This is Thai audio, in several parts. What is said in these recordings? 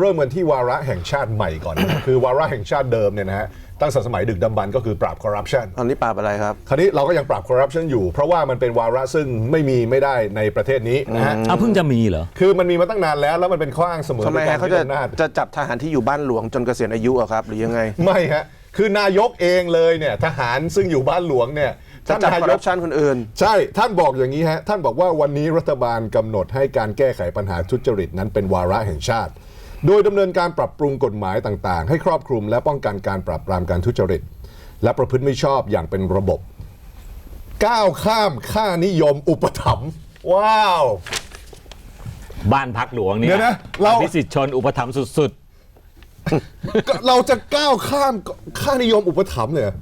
เริ่มกันที่วาระแห่งชาติใหม่ก่อนนะคือวาระแห่งชาติเดิมเนี่ยนะฮะตั้งแต่สมัยดึกดำบรรพ์ก็คือปราบคอร์รัปชันตอนนี้ปราบอะไรครับ คราวนี้เราก็ยังปราบคอร์รัปชันอยู่ เพราะว่ามันเป็นวาระซึ่งไม่มีไม่ได้ในประเทศนี้นะฮะอ้าวเพิ่งจะมีเหรอ คือมันมีมาตั้งนานแล้วแล้วมันเป็นข้ออ้างเสมอทำไมในกาฮะรเขายึจะดอำนาจจะจับทหารที่อยู่บ้านหลวงจนเกษียณอายุอะครับ หรือยังไง ไม่ฮะคือนายกเองเลยเนี่ยทหารซึ่งอยู่บ้านหลวงเนี่ยจะท่านจับนาคอร์ยรักปชันคนอื่น ใช่ ท่านบอกอย่างนี้ฮะท่านบอกว่าวันนี้รัฐบาลกำหนดให้การแก้ไขปัญหาทุจริตนั้นเป็นวาระแห่งชาติ โดยดำเนินการปรับปรุงกฎหมายต่าง ๆ ให้ครอบคลุมและป้องกันการปราบปรามการทุจริต และประพฤติไม่ชอบอย่างเป็นระบบ ก้าวข้ามค่านิยมอุปถัมภ์ว้าว บ้านพักหลวงเนี่เดี๋ยยวนะเราพิสิทธิ์ชนอุปถัมภ์สุด ก็เราจะก้าวข้ามค่านิยมอุปถัมภ์เนี่ย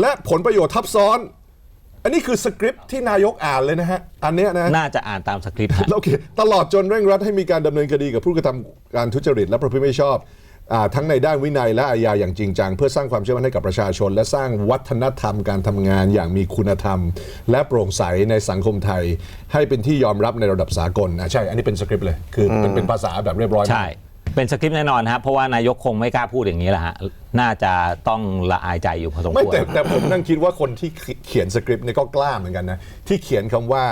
และผลประโยชน์ทับซ้อน อันนี้คือสคริปต์ที่นายกอ่านเลยนะฮะ อันเนี้ยนะๆน่าจะอ่านตามสคริปต์ฮะ โอเคตลอดจนเร่งรัดให้มีการดำเนินคดีกับผู้กระทำการทุจริตและประพฤติไม่ชอบอาทั้งในด้านวินัยและอาญาอย่างจริงจัง เพื่อสร้างความเชื่อมั่นให้กับประชาชน และสร้างวัฒนธรรมการทำงานอย่างมีคุณธรรม และโปร่งใสในสังคมไทย ให้เป็นที่ยอมรับในระดับสากลอะใช่ อันนี้เป็นสคริปต์เลยคือเป็นเป็นภาษาแบบเรียบร้อยมาก ใช่ เป็นสคริปต์แน่นอนฮะเพราะว่านายกคงไม่กล้าพูดอย่างนี้แหละฮะน่าจะต้องละอายใจอยู่พอสมไม่ควรแต่แต่ผมนั่งคิดว่าคนที่เขียนสคริปต์เนี่ยก็กล้าเหมือนกันนะ ที่เขียนคำว่า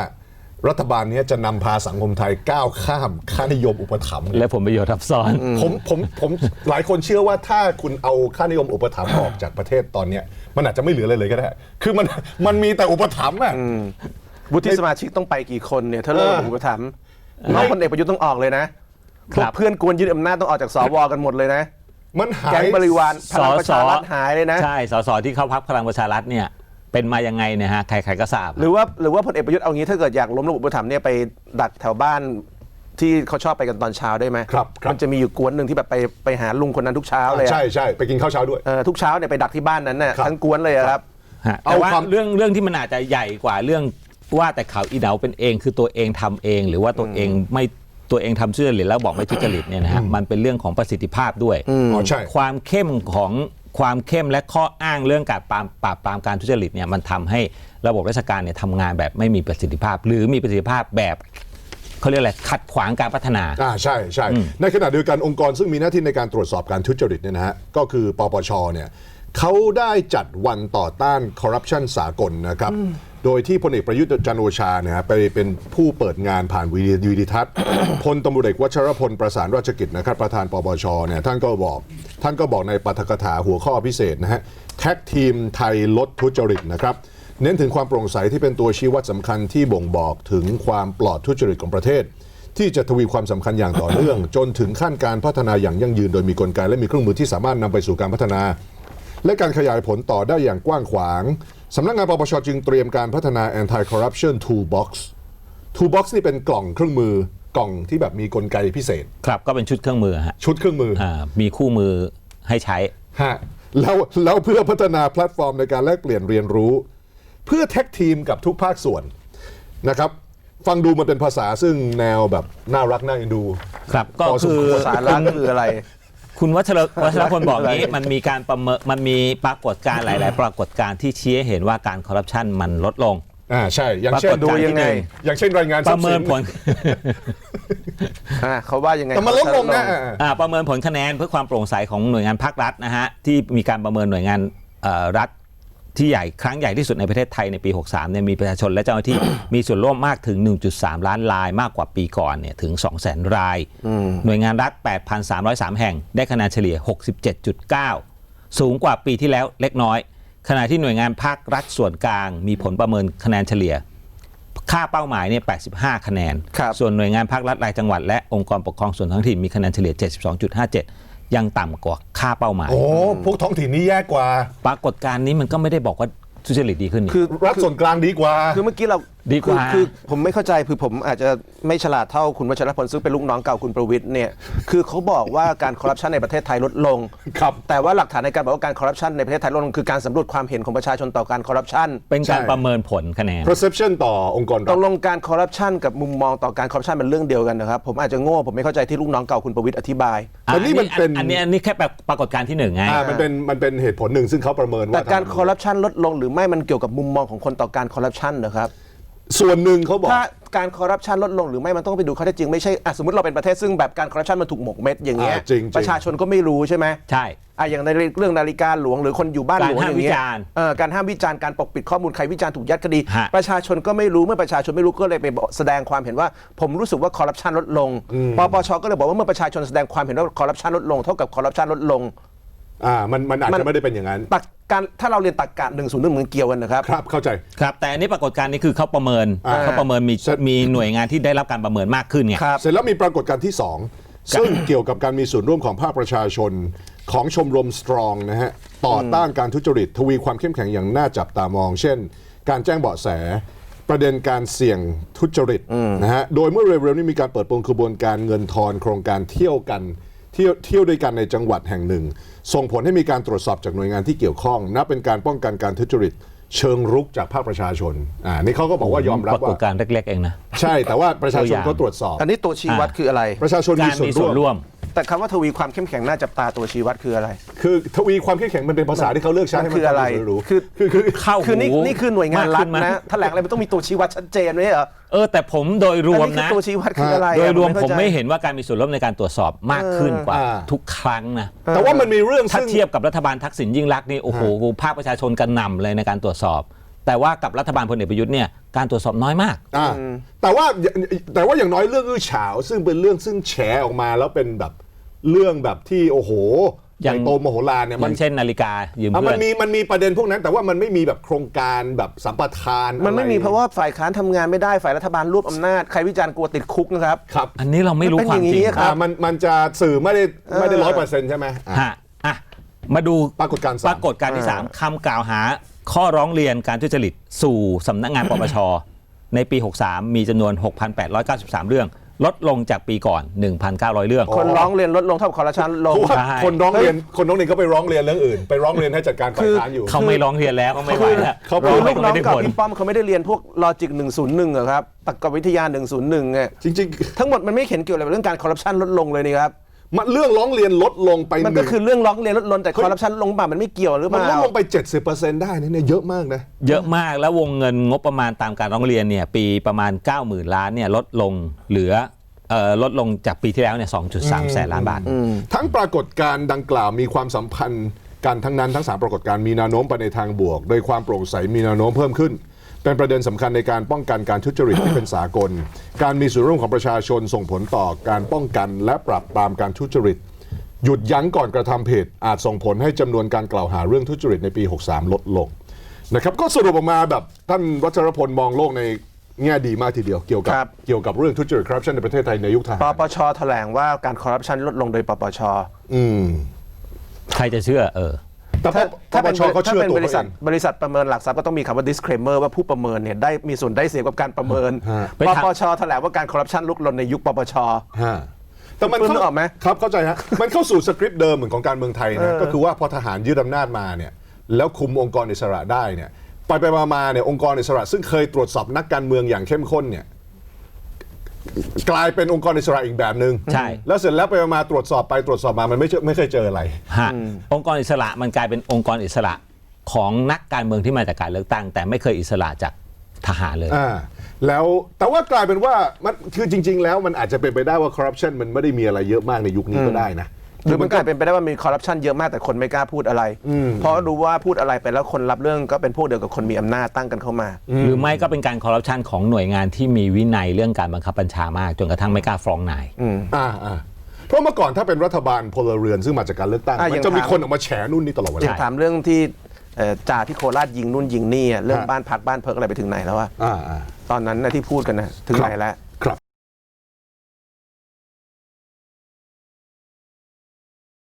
รัฐบาลเนี้จะนำพาสังคมไทยก้าวข้ามค่านิยมอุปถัมภ์และผลประโยชน์ทับซ้อน ผมผมผมหลายคนเชื่อว่าถ้าคุณเอาค่านิยมอุปถัมภ์ออกจากประเทศตอนเนี้ยมันอาจจะไม่เหลืออะไรเลยก็ได้ คือมันมันมีแต่อุปถัมภ์อะ วุฒิสมาชิกต้องไปกี่คนเนี่ย ถ้าเลิกเออ อุปถัมภ์น้องพลเอกประยุทธ์ต้องออกเลยนะ พวคกรับเพื่อนกวนยึดอำนาจต้องออกจากสวกันหมดเลยนะมันหาแก๊งยบริวารพลังประชารัฐหายเลยนะใช่สสที่เข้าพักพลังประชารัฐเนี่ยเป็นมายังไงเนี่ยฮะใครๆก็ทราบหรือว่าหรือว่าพลเอกประยุทธ์เอางี้ถ้าเกิดอยากล้มระบบอุปถัมภ์เนี่ยไปดักแถวบ้านที่เขาชอบไปกันตอนเช้าได้ไหมครับครับ มันจะมีอยู่กวนหนึ่งที่แบบไปไปหาลุงคนนั้นทุกเช้าเลยอะใช่ใช่ไปกินข้าวเช้าด้วย เออทุกเช้าเนี่ยไปดักที่บ้านนั้นน่ะครับ ทั้งกวนเลยอะครับ ฮะเอาแต่ว่าความ เรื่องเรื่องที่มันอาจจะใหญ่กว่าเรื่องว่าแต่เขาอีเหนาเป็นเองคือตัวเองทำเอง หรือว่าตัวเองไม่ ตัวเองทำเชื่อหรือแล้วบอกไม่ทุจริตเนี่ยนะฮะมันเป็นเรื่องของประสิทธิภาพด้วย อ๋อใช่ ความเข้มของความเข้มและข้ออ้างเรื่องการปราบปราบปรามการทุจริตเนี่ยมันทำให้ระบบราชการเนี่ยทำงานแบบไม่มีประสิทธิภาพ หรือมีประสิทธิภาพแบบเขาเรียกอะไรขัดขวางการพัฒนา อ่าใช่ใช่ในขณะเดียวกันองค์กรซึ่งมีหน้าที่ในการตรวจสอบการทุจริตเนี่ยนะฮะก็คือปปชเนี่ยเขาได้จัดวันต่อต้านคอร์รัปชันสากลนะครับ โดยที่พลเอกประยุทธ์จันทร์โอชาเนี่ยฮะไปเป็นผู้เปิดงานผ่านวีดีวีดิทัศน์ พลตำรวจเอกวัชรพลประสานราชกิจนะครับประธานปปชเนี่ยท่านก็บอก ท่านก็บอกในปาฐกถาหัวข้อพิเศษนะฮะแท็กทีมไทยลดทุจริตนะครับเน้นถึงความโปร่งใสที่เป็นตัวชี้วัดสำคัญที่บ่งบอกถึงความปลอดทุจริตของประเทศ ที่จะทวีความสำคัญอย่างต่อเนื่อง จนถึงขั้นการพัฒนาอย่างยั่งยืนโดยมีกลไกและมีเครื่องมือที่สามารถนำไปสู่การพัฒนา และการขยายผลต่อได้อย่างกว้างขวาง สำนักงานปปชจึงเตรียมการพัฒนา anti corruption toolbox toolbox นี่เป็นกล่องเครื่องมือกล่องที่แบบมีกลไกพิเศษ ครับก็เป็นชุดเครื่องมือฮะชุดเครื่องมืออ่ามีคู่มือให้ใช้ ฮะแล้วแล้วเพื่อพัฒนาแพลตฟอร์มในการแลกเปลี่ยนเรียนรู้ เพื่อแท็กทีมกับทุกภาคส่วนนะครับ ฟังดูมันเป็นภาษาซึ่งแนวแบบน่ารักน่าเอ็นดู ครับก็พอสมคือ ควร สาระคืออะไร คุณวัชรวัชรพลบอกนี้อะไรมันมีการประเมินมันมีปรากฏการณ์หลาย ๆ ปรากฏการณ์ที่ชี้ให้เห็นว่าการคอร์รัปชันมันลดลง อ่าใช่ อย่างเช่นปรากฏการณ์ที่หนึ่ง อย่างเช่นรายงานปทรัระพย์เมิสินนผล อ่าเขาว่ายังไงแต่มันลดลงนะอ่า อ่าประเมินผลคะแนนเพื่อความโปร่งใสของหน่วยงานภาครัฐนะฮะที่มีการประเมินหน่วยงานเอ่อรัฐ ที่ใหญ่ครั้งใหญ่ที่สุดในประเทศไทยในปี 63เนี่ยมีประชาชนและเจ้าหน้าที่ มีส่วนร่วมมากถึง 1.3 ล้านรายมากกว่าปีก่อนเนี่ยถึง 200,000 ราย หน่วยงานรัฐ 8,303 แห่ง ได้คะแนนเฉลี่ย 67.9 สูงกว่าปีที่แล้วเล็กน้อย ขณะที่หน่วยงานภาครัฐส่วนกลาง มีผลประเมินคะแนนเฉลี่ย ค่าเป้าหมายเนี่ย 85 คะแนนครับส่วนหน่วยงานภาครัฐรายจังหวัดและองค์กรปกครองส่วนท้องถิ่นมีคะแนนเฉลี่ย 72.57 ยังต่ำกว่าค่าเป้าหมาย โอ้พวกท้องถิ่นนี่แย่กว่า ปรากฏการณ์นี้มันก็ไม่ได้บอกว่าทุจริตดีขึ้นนี่ คือรัฐส่วนกลางดีกว่า คือเมื่อกี้เราดีกว่าคือคือผมไม่เข้าใจคือผมอาจจะไม่ฉลาดเท่าคุณวัชรพลซึ่งเป็นลูกน้องเก่าคุณประวิทย์เนี่ยคือเขาบอกว่าการคอร์รัปชันในประเทศไทยลดลง ครับ แต่ว่าหลักฐานในการบอกว่าการคอร์รัปชันในประเทศไทยลดลงคือการสำรวจความเห็นของประชาชนต่อการคอร์รัปชันเป็นการใช่ ประเมินผลคะแนน perception ต่อองค์กรตรัฐกลงการคอร์รัปชันกับมุมมองต่อการคอร์รัปชันเป็นเรื่องเดียวกันนะครับผมอาจจะโง่ผมไม่เข้าใจที่ลูกน้องเก่าคุณประวิทย์อธิบาย แต่นี่มันเป็นอันนี้อันนี้แค่ปรากฏการณ์ที่หนึ่งไง อ่ามันเป็นมันเป็นเหตุผลหนึ่งซึ่งเขาประเมินว่าแต่การทำคอร์รัปชันลดลงหรือไม่มันเกี่ยวกับมุมมองของคนต่อการคอร์รัปชันเหรอครับ ส่วนหนึ่งเขาบอก ถ้าการคอร์รัปชันลดลงหรือไม่มันต้องไปดูข้อเท็จจริงไม่ใช่อะสมมติเราเป็นประเทศซึ่งแบบการคอร์รัปชันมันถูกหมกเม็ดอย่างเงี้ยอ่าจริงๆ ประชาชนก็ไม่รู้ใช่ไหมใช่ อะอย่างในเรื่องนาฬิกาหลวงหรือคนอยู่บ้านหลวงการอห้ามย่างเงี้ยวิจารณ์เออการห้ามวิจารณ์การปกปิดข้อมูลใครวิจารณ์ถูกยัดคดี ฮะ ประชาชนก็ไม่รู้เมื่อประชาชนไม่รู้ก็เลยไปบอกแสดงความเห็นว่า ผมรู้สึกว่าคอร์รัปชันลดลงปปชก็เลยบอกว่าเมื่อประชาชนแสดงความเห็นว่าคอร์รัปชันลดลงเท่ากับคอร์รัปชันลดลง อ่ามันมันอาจมัน จะไม่ได้เป็นอย่างนั้นตัก การถ้าเราเรียนตักกะหนึ่งศูนย์หนึ่งมันเกี่ยวกันนะครับ ครับเข้าใจ ครับ แต่อันนี้ปรากฏการณ์นี้คือเขาประเมินอ่า เขาประเมินมีเสร็จมีหน่วยงานที่ได้รับการประเมินมากขึ้นไง ครับ เสร็จแล้วมีปรากฏการณ์ที่ 2 ซึ่งเกี่ยวกับการมีส่วนร่วมของภาคประชาชนของชมรมสตรองนะฮะ ต่อต้านการทุจริต ทวีความเข้มแข็งอย่างน่าจับตามอง เช่น การแจ้งเบาะแส ประเด็นการเสี่ยงทุจริตนะฮะ โดยเมื่อเร็วๆนี้มีการเปิดโปงขบวนการเงินทอนโครงการเที่ยวกัน เที่ยวเที่ยวด้วยกันในจังหวัดแห่งหนึ่ง ส่งผลให้มีการตรวจสอบจากหน่วยงานที่เกี่ยวข้องนับเป็นการป้องกันการทุจริต เชิงรุกจากภาคประชาชนอ่านี่เขาก็บอกว่ายอมรับปรากฏว่าการณ์เล็กๆเองนะ ใช่แต่ว่าประชาชนตัวอย่างเขาตรวจสอบ อันนี้ตัวชี้วัดคืออะไร ประชาชนกามีรส่วนมีส่วนร่ร่ววม ม แต่คำว่าทวีความเข้มแข็งน่าจับตาตัวชี้วัดคืออะไร คือทวีความเข้มแข็งมันเป็นภาษาที่เขาเลือกใช้มันให้คืออะไรฟังดูรู้คือคือคือเข้าคือนี่หูนี่คือหน่วยงานรัฐมากขึ้นนะไหมแถลงอะไรมันต้องมีตัวชี้วัดชัดเจนไม่ใช่เหรอเออแต่ผมโดยรวมอันนี้นะคือตัวชี้วัดคืออะไรโดยอะรวมเข้าผมใจไม่เห็นว่าการมีส่วนร่วมในการตรวจสอบมากขึ้นกว่าอ่าทุกครั้งนะแต่ว่ามันมีเรื่องถ้าซึ่งเทียบกับรัฐบาลทักษิณยิ่งรักษณ์นี่โอ้โหภาคประชาชนกระหน่ำเลยในการตรวจสอบ แต่ว่ากับรัฐบาลพลเอกประยุทธ์เนี่ยการตรวจสอบน้อยมากอ่าแต่ว่าแต่ว่าอย่างน้อยเรื่องอื้อฉาว ซึ่งเป็นเรื่องซึ่งแฉออกมาแล้วเป็นแบบ เรื่องแบบที่โอ้โหใหอย่าญ่งโตมโหฬารเนี่ยอมัย่านงเช่นนาฬิกายืมอะเพื่มัอนน มีมันมีประเด็นพวกนั้น แต่ว่ามันไม่มีแบบโครงการแบบสัมปทานมันไม่มีอเพราะว่าฝ่ายค้านทำงานไม่ได้ฝ่ายรัฐบาลรวบอำนาจใครวิจารณ์กลัวติดคุกนะครับ ครับอันนี้เราไม่รู้มันเป็นความอย่างจริงนี้ครัอ่าบมันมันจะสื่อไม่ได้ไม่ได้เออ ร้อยเปอร์เซ็นต์ใช่ไหมอะฮะอะมาดูปรากฏการณ์สามปรากฏการณ์ที่ 3คำกล่าวหาข้อร้องเรียนการทุจริตสู่สำนักงานปปช ในปี 63 มีจำนวน 6,893 เรื่อง ลดลงจากปีก่อน 1,900 เรื่อง คนร้องเรียนลดลงเท่ากับคอร์รัปชันลดลง เพราะว่าใช่ คนร้องเรียนคนร้องเรียนก็ไปร้องเรียนเรื่องอื่น ไปร้องเรียนให้จัดการฝ่ายค้านอยู่ เขาไม่ร้องเรียนแล้วเขาไม่ไหวแล้วเขาร้คือองลูไม่กน้องได้เก่าผลพี่ป้อมเขาไม่ได้เรียนพวกลอจิก 101เหรอครับตรรกวิทยา 101เนี่ยจริงทั้งหมดมันไม่เห็นเกี่ยวอะไรกับเรื่องการคอร์รัปชันลดลงเลยนี่ครับๆ มันเรื่องร้องเรียนลดลงไปมันหก็นึ่งคือเรื่องร้องเรียนลดลงแต่คอร์รัปชันลงบ่ามันไม่เกี่ยวหรือเปมันล่า ลดลงไป 70%ได้นะเนี่ยเยอะมากนะ เยอะมากแล้ววงเงินงบประมาณตามการร้องเรียนเนี่ยปีประมาณ 90,000 ล้านเนี่ยลดลงเหลือเอ่อลดลงจากปีที่แล้วเนี่ย2.3 แสนล้านบาท ทั้งปรากฏการณ์ดังกล่าวมีความสัมพันธ์กันทั้งนั้นทั้งสามปรากฏการณ์มีแนวโน้มไปในทางบวก โดยความโปร่งใสมีแนวโน้มเพิ่มขึ้น เป็นประเด็นสำคัญในการป้องกันการทุจริตที่เป็นสากล การมีส่วนร่วมของประชาชนส่งผลต่อการป้องกันและปราบปรามการทุจริต หยุดยั้งก่อนกระทำผิดอาจส่งผลให้จำนวนการกล่าวหาเรื่องทุจริตในปี 63 ลดลงนะครับก็สรุปออกมาแบบท่านวัชรพลมองโลกในแง่ดีมากทีเดียวเกี่ยวกับครับเกี่ยวกับเรื่องทุจริตคอร์รัปชันในประเทศไทยในยุคทหารปปชแถลงว่าการคอร์รัปชันลดลงโดยปปชอืมใครจะเชื่อเออ แต่ปถ้าปถ้าปเป็นชเขาถ้าเชื่อเป็นตัวบริเขาษัเอทงบริษัทประเมินหลักทรัพย์ก็ต้องมีคำว่า disclaimer ว่าผู้ประเมินเนี่ยได้มีส่วนได้เสียกับการประเมินฮะ ไปปถาม ปชแถลงว่าการคอร์รัปชันลุกลนในยุคปปช ฮะแต่มันคุณนึกออกไหมครับเข้าใจฮะมันเข้าสู่สคริปต์เดิมเหมือนของการเมืองไทยนะก็คือว่าพอทหารยึดอำนาจมาเนี่ยแล้วคุมองค์กรอิสระได้เนี่ยไปไปมามาเนี่ยองค์กรอิสระ ซึ่งเคยตรวจสอบนักการเมืองอย่างเข้มข้นเนี่ย กลายเป็นองค์กรอิสระอีกแบบหนึ่งใช่ แล้วเสร็จแล้วไปมาตรวจสอบไปตรวจสอบมามันไม่เจอไม่เคยเจออะไร ฮะองค์กรอิสระมันกลายเป็นองค์กรอิสระของนักการเมืองที่มาจากการเลือกตั้ง แต่ไม่เคยอิสระจากทหารเลย อ่าแล้วแต่ว่ากลายเป็นว่ามันคือจริง ๆ แล้วมันอาจจะเป็นไปได้ว่าคอร์รัปชันมันไม่ได้มีอะไรเยอะมากในยุคนี้ก็ได้นะ หรือมันกลายเป็นไปได้ว่ามีคอร์รัปชันเยอะมากแต่คนไม่กล้าพูดอะไร เพราะรู้ว่าพูดอะไรไปแล้วคนรับเรื่องก็เป็นพวกเดียวกับคนมีอำนาจตั้งกันเข้ามา หรือไม่ก็เป็นการคอร์รัปชันของหน่วยงานที่มีวินัยเรื่องการบังคับบัญชามาก จนกระทั่งไม่กล้าฟ้องนาย อ่าอ่าเพราะเมื่อก่อนถ้าเป็นรัฐบาลพลเรือนซึ่งมาจากการเลือกตั้งอะมันยังจะมีถาม คนออกมาแฉนู่นนี่ตลอดเวอยาลากถามเรื่องที่เอ่อจ่าที่โคราชยิงนู่นยิงนี่อะเรื่องฮะบ้านพักบ้านเพิกอะไรไปถึงไหนแล้วอะอ่าอ่า ตอนนั้นนะที่พูดกันนะถึงไหนแล้ว